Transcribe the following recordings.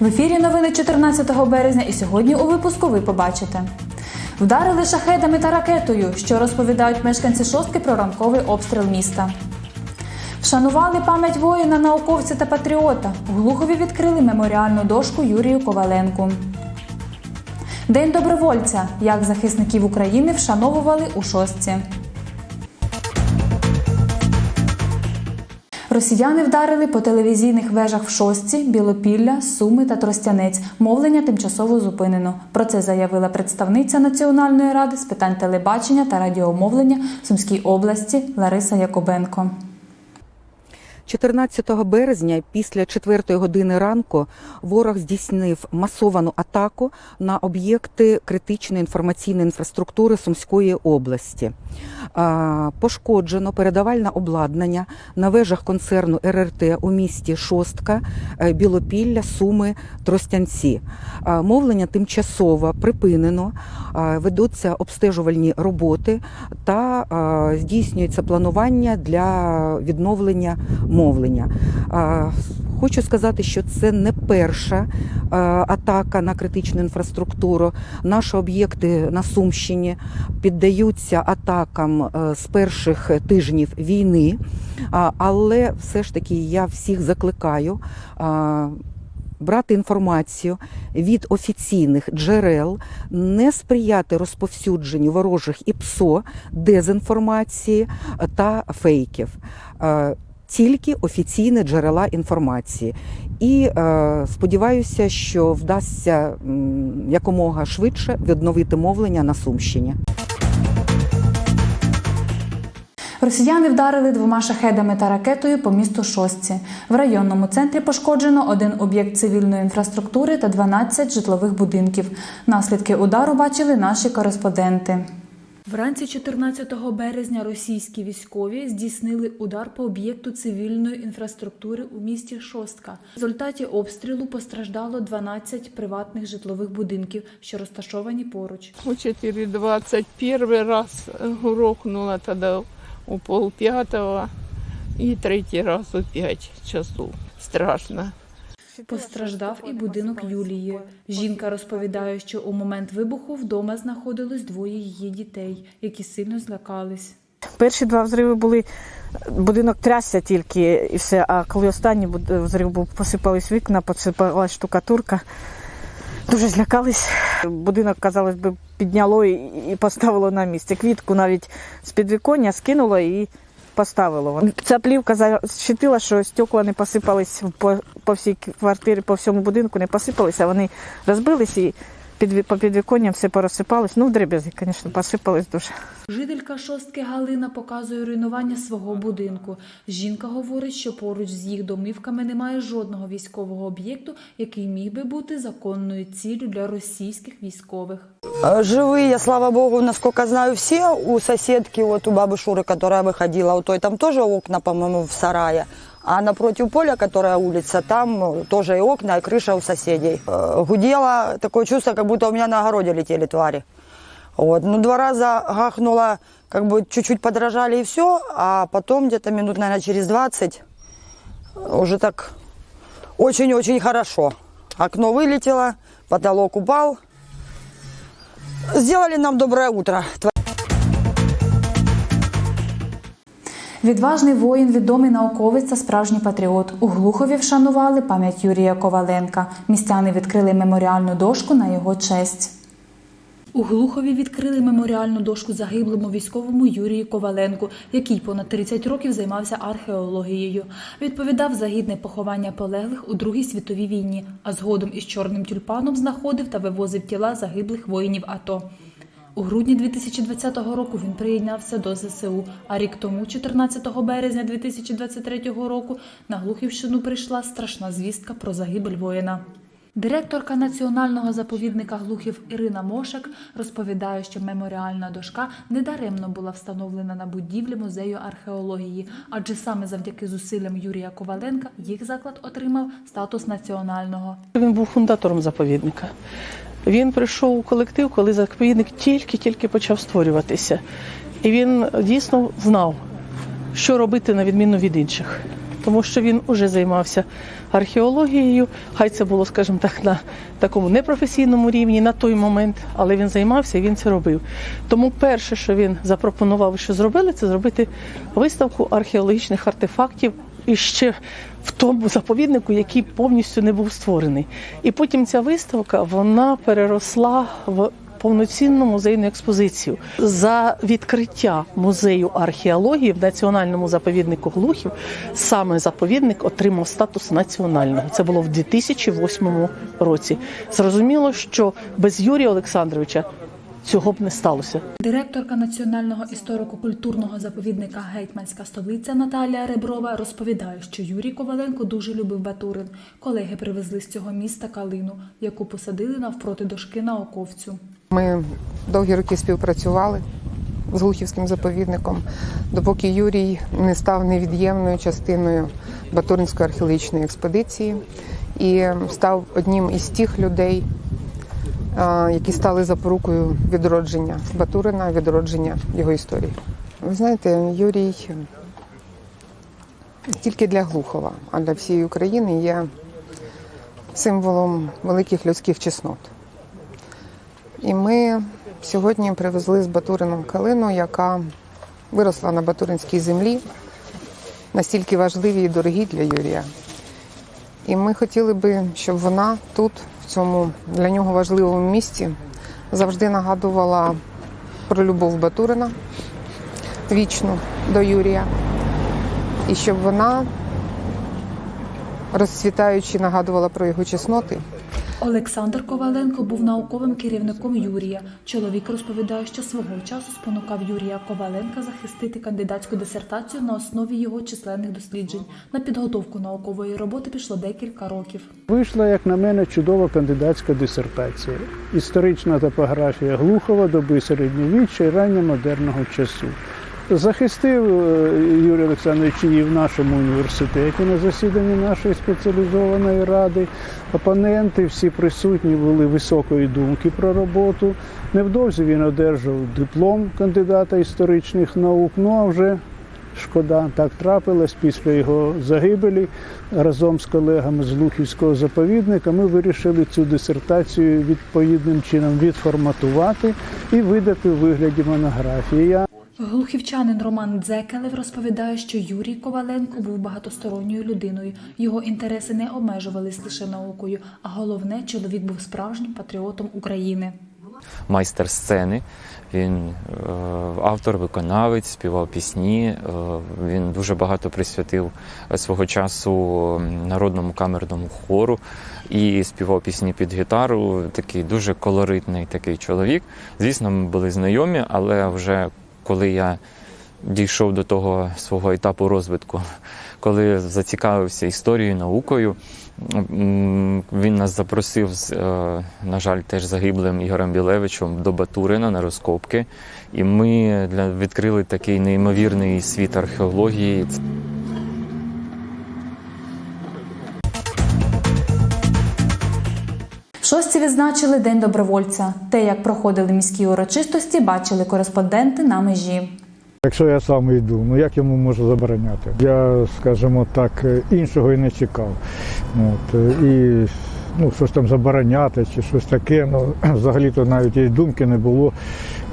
В ефірі новини 14 березня і сьогодні у випуску ви побачите. Вдарили шахедами та ракетою, що розповідають мешканці шостки про ранковий обстріл міста. Вшанували пам'ять воїна, науковця та патріота. В Глухові відкрили меморіальну дошку Юрію Коваленку. День добровольця. Як захисників України вшановували у шостці. Росіяни вдарили по телевізійних вежах в Шостці, Білопілля, Суми та Тростянець. Мовлення тимчасово зупинено. Про це заявила представниця Національної ради з питань телебачення та радіомовлення Сумській області Лариса Якобенко. 14 березня після 4 години ранку ворог здійснив масовану атаку на об'єкти критичної інформаційної інфраструктури Сумської області. Пошкоджено передавальне обладнання на вежах концерну РРТ у місті Шостка, е, Білопілля, Суми, Тростянці. Мовлення тимчасово припинено, ведуться обстежувальні роботи та здійснюється планування для відновлення мовлення. Хочу сказати, що це не перша атака на критичну інфраструктуру. Наші об'єкти на Сумщині піддаються атакам е, з перших тижнів війни, але все ж таки я всіх закликаю. Брати інформацію від офіційних джерел, не сприяти розповсюдженню ворожих і ПСО, дезінформації та фейків. Тільки офіційні джерела інформації. І е, сподіваюся, що вдасться якомога швидше відновити мовлення на Сумщині. Росіяни вдарили двома шахедами та ракетою по місту Шостці. В районному центрі пошкоджено один об'єкт цивільної інфраструктури та 12 житлових будинків. Наслідки удару бачили наші кореспонденти. Вранці 14 березня російські військові здійснили удар по об'єкту цивільної інфраструктури у місті Шостка. В результаті обстрілу постраждало 12 приватних житлових будинків, що розташовані поруч. У 4.20 первый раз грохнуло тогда у полпятого и третий раз у 5 часов. Страшно. Постраждав і будинок Юлії. Жінка розповідає, що у момент вибуху вдома знаходилось двоє її дітей, які сильно злякались. Перші два взриви були, будинок трясся тільки і все. А коли останній взрив був, посипались вікна, посипалась штукатурка. Дуже злякались. Будинок, казалось би, підняло і, і поставило на місце. Квітку навіть з підвіконня скинуло і поставило. Ця плівка защитила, що стекла не посипались по, по всій квартирі, по всьому будинку не посипалися, вони розбились і під, по підвіконням все порозсипалось. Ну, в дребезі, звісно, посипались дуже. Жителька шостки Галина показує руйнування свого будинку. Жінка говорить, що поруч з їх домівками немає жодного військового об'єкту, який міг би бути законною ціллю для російських військових. Э, Живые, слава богу, насколько знаю, все. У соседки, вот у бабы Шуры, которая выходила, у той там тоже окна, по-моему, в сарае. А напротив поля, которая улица, там э, тоже и окна, и крыша у соседей. Э, Гудело, такое чувство, как будто у меня на огороде летели твари. Вот. Ну, два раза гахнуло, как бы чуть-чуть подражали и все, а потом где-то минут, наверное, через 20 уже так очень-очень хорошо. Окно вылетело, потолок упал. Сделали нам доброе утро. Відважний воїн, відомий науковець та справжній патріот. У Глухові вшанували пам'ять Юрія Коваленка. Містяни відкрили меморіальну дошку на його честь. У Глухові відкрили меморіальну дошку загиблому військовому Юрію Коваленку, який понад 30 років займався археологією. Відповідав за гідне поховання полеглих у Другій світовій війні, а згодом із чорним тюльпаном знаходив та вивозив тіла загиблих воїнів АТО. У грудні 2020 року він приєднався до ЗСУ, а рік тому, 14 березня 2023 року, на Глухівщину прийшла страшна звістка про загибель воїна. Директорка національного заповідника Глухів Ірина Мошек розповідає, що меморіальна дошка недаремно була встановлена на будівлі музею археології, адже саме завдяки зусиллям Юрія Коваленка їх заклад отримав статус національного. Він був фундатором заповідника. Він прийшов у колектив, коли заповідник тільки-тільки почав створюватися. І він дійсно знав, що робити на відміну від інших. тому що він уже займався археологією. Хай це було, скажімо так, на такому непрофесійному рівні на той момент, але він займався і він це робив. Тому перше, що він запропонував, що зробили, це зробити виставку археологічних артефактів і ще в тому заповіднику, який повністю не був створений. І потім ця виставка вона переросла в повноцінну музейну експозицію за відкриття музею археології в національному заповіднику Глухів. Саме заповідник отримав статус національного. Це було в 2008 році. Зрозуміло, що без Юрія Олександровича цього б не сталося. Директорка Національного історико-культурного заповідника Гетьманська столиця Наталія Реброва розповідає, що Юрій Коваленко дуже любив Батурин. Колеги привезли з цього міста калину, яку посадили навпроти дошки науковцю. Ми довгі роки співпрацювали з Глухівським заповідником, допоки Юрій не став невід'ємною частиною Батуринської археологічної експедиції і став одним із тих людей, які стали запорукою відродження Батурина, відродження його історії. Ви знаєте, Юрій тільки для Глухова, а для всієї України є символом великих людських чеснот. І ми сьогодні привезли з Батурином калину, яка виросла на Батуринській землі, настільки важливі і дорогі для Юрія. І ми хотіли би, щоб вона тут, в цьому для нього важливому місці, завжди нагадувала про любов Батурина вічну до Юрія. І щоб вона, розцвітаючи, нагадувала про його чесноти. Олександр Коваленко був науковим керівником Юрія. Чоловік розповідає, що свого часу спонукав Юрія Коваленка захистити кандидатську дисертацію на основі його численних досліджень. На підготовку наукової роботи пішло декілька років. Вийшла, як на мене, чудова кандидатська дисертація. Історична топографія Глухова доби середньовіччя і ранньомодерного часу. Захистив е, Юрій Олександрович її в нашому університеті на засіданні нашої спеціалізованої ради. Опоненти, всі присутні були високої думки про роботу. Невдовзі він одержав диплом кандидата історичних наук. Ну а вже шкода, так трапилось після його загибелі. Разом з колегами з Лухівського заповідника ми вирішили цю дисертацію відповідним чином відформатувати і видати у вигляді монографії. Глухівчанин Роман Дзекелев розповідає, що Юрій Коваленко був багатосторонньою людиною. Його інтереси не обмежувались лише наукою, а головне, чоловік був справжнім патріотом України. майстер сцени. Він е, автор, виконавець, співав пісні. Е, він дуже багато присвятив е, свого часу народному камерному хору і співав пісні під гітару. Такий дуже колоритний такий чоловік. Звісно, ми були знайомі, але вже коли я дійшов до того свого етапу розвитку, коли зацікавився історією, наукою. Він нас запросив з, е, на жаль, теж загиблим Ігорем Білевичем до Батурина на розкопки. І ми для відкрили такий неймовірний світ археології. Відзначили День добровольця. Те, як проходили міські урочистості, бачили кореспонденти на межі. Якщо я сам йду, ну як йому можу забороняти? Я, скажімо так, іншого і не чекав. От, і ну, щось там забороняти чи щось таке, ну, взагалі-то навіть і думки не було.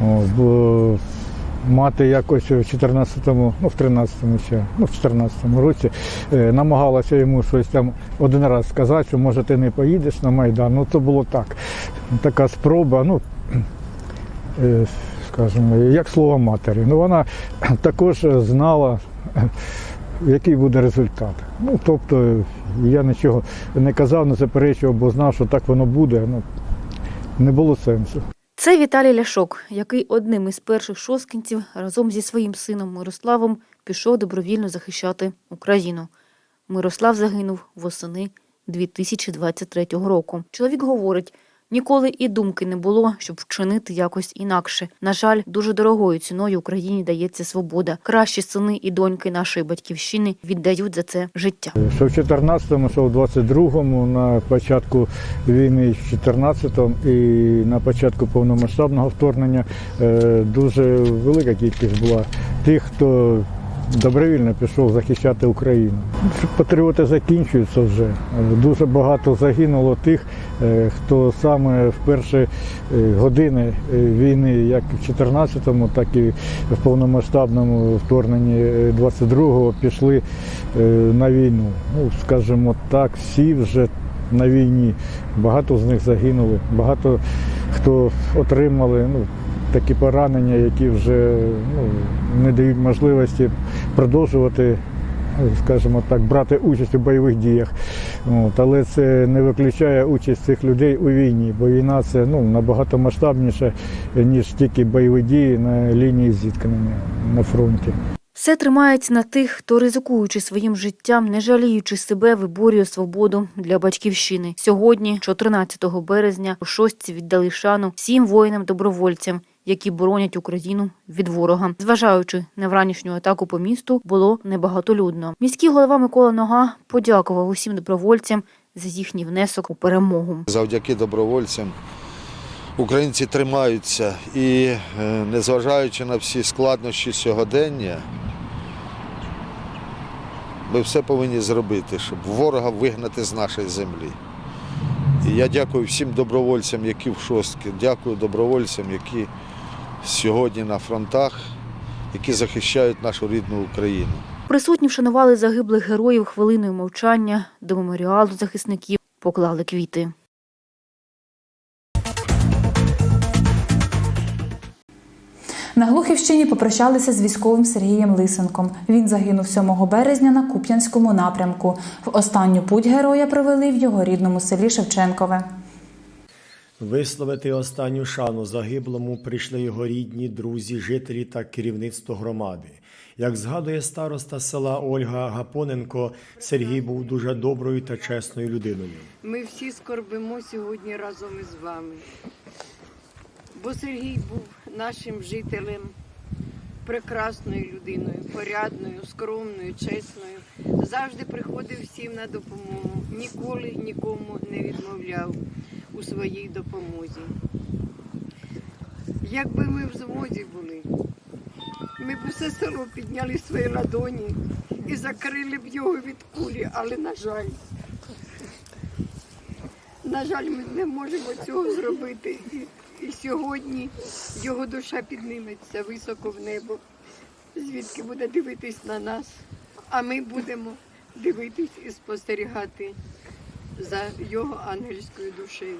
От, бо мати якось в 14-му, ну в 13-му ще, ну в 14-му році е, намагалася йому щось там один раз сказати, що може ти не поїдеш на Майдан. Ну то було так. Така спроба, ну е, скажімо, як слово матері. Ну вона також знала, який буде результат. Ну тобто я нічого не казав, не заперечував, бо знав, що так воно буде. Ну, не було сенсу. Це Віталій Ляшок, який одним із перших шоскінців разом зі своїм сином Мирославом пішов добровільно захищати Україну. Мирослав загинув восени 2023 року. Чоловік говорить, ніколи і думки не було, щоб вчинити якось інакше. На жаль, дуже дорогою ціною Україні дається свобода. Кращі сини і доньки нашої батьківщини віддають за це життя. Що в 14-му, що в 22-му, на початку війни в 14-му і на початку повномасштабного вторгнення е, дуже велика кількість була тих, хто добровільно пішов захищати Україну. Патріоти закінчуються вже. Дуже багато загинуло тих, е, хто саме в перші е, години е, війни, як в 14-му, так і в повномасштабному вторгненні е, 22-го пішли на війну. Ну, скажімо так, всі вже на війні. Багато з них загинули, багато хто отримали ну, такі поранення, які вже ну, не дають можливості продовжувати, скажімо так, брати участь у бойових діях. От, але це не виключає участь цих людей у війні, бо війна це ну, набагато масштабніше, ніж тільки бойові дії на лінії зіткнення на фронті. Все тримається на тих, хто, ризикуючи своїм життям, не жаліючи себе, виборює свободу для батьківщини. Сьогодні, 14 березня, у шостці віддали шану всім воїнам-добровольцям, які боронять Україну від ворога. Зважаючи на вранішню атаку по місту, було небагатолюдно. Міський голова Микола Нога подякував усім добровольцям за їхній внесок у перемогу. Завдяки добровольцям українці тримаються і, е, незважаючи на всі складнощі сьогодення, ми все повинні зробити, щоб ворога вигнати з нашої землі. І я дякую всім добровольцям, які в шостки, дякую добровольцям, які сьогодні на фронтах, які захищають нашу рідну Україну. Присутні вшанували загиблих героїв хвилиною мовчання до меморіалу захисників, поклали квіти. На Глухівщині попрощалися з військовим Сергієм Лисенком. Він загинув 7 березня на Куп'янському напрямку. В останню путь героя провели в його рідному селі Шевченкове. Висловити останню шану загиблому прийшли його рідні, друзі, жителі та керівництво громади. Як згадує староста села Ольга Гапоненко, Сергій був дуже доброю та чесною людиною. Ми всі скорбимо сьогодні разом із вами. Бо Сергій був нашим жителем, прекрасною людиною, порядною, скромною, чесною. Завжди приходив всім на допомогу, ніколи нікому не відмовляв у своїй допомозі. Якби ми в змозі були, ми б усе село підняли свої ладоні і закрили б його від кулі, але на жаль. На жаль, ми не можемо цього зробити. І сьогодні його душа підніметься високо в небо, звідки буде дивитись на нас, а ми будемо дивитись і спостерігати за його ангельською душею.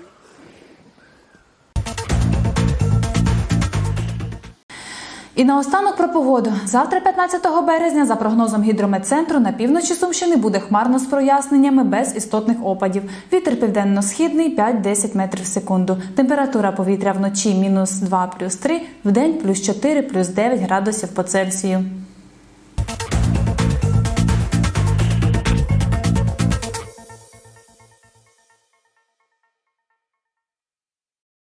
І наостанок про погоду. Завтра, 15 березня, за прогнозом гідрометцентру, на півночі Сумщини буде хмарно з проясненнями без істотних опадів. Вітер південно-східний 5-10 метрів в секунду. Температура повітря вночі мінус 2 плюс 3, вдень плюс 4 плюс 9 градусів по Цельсію.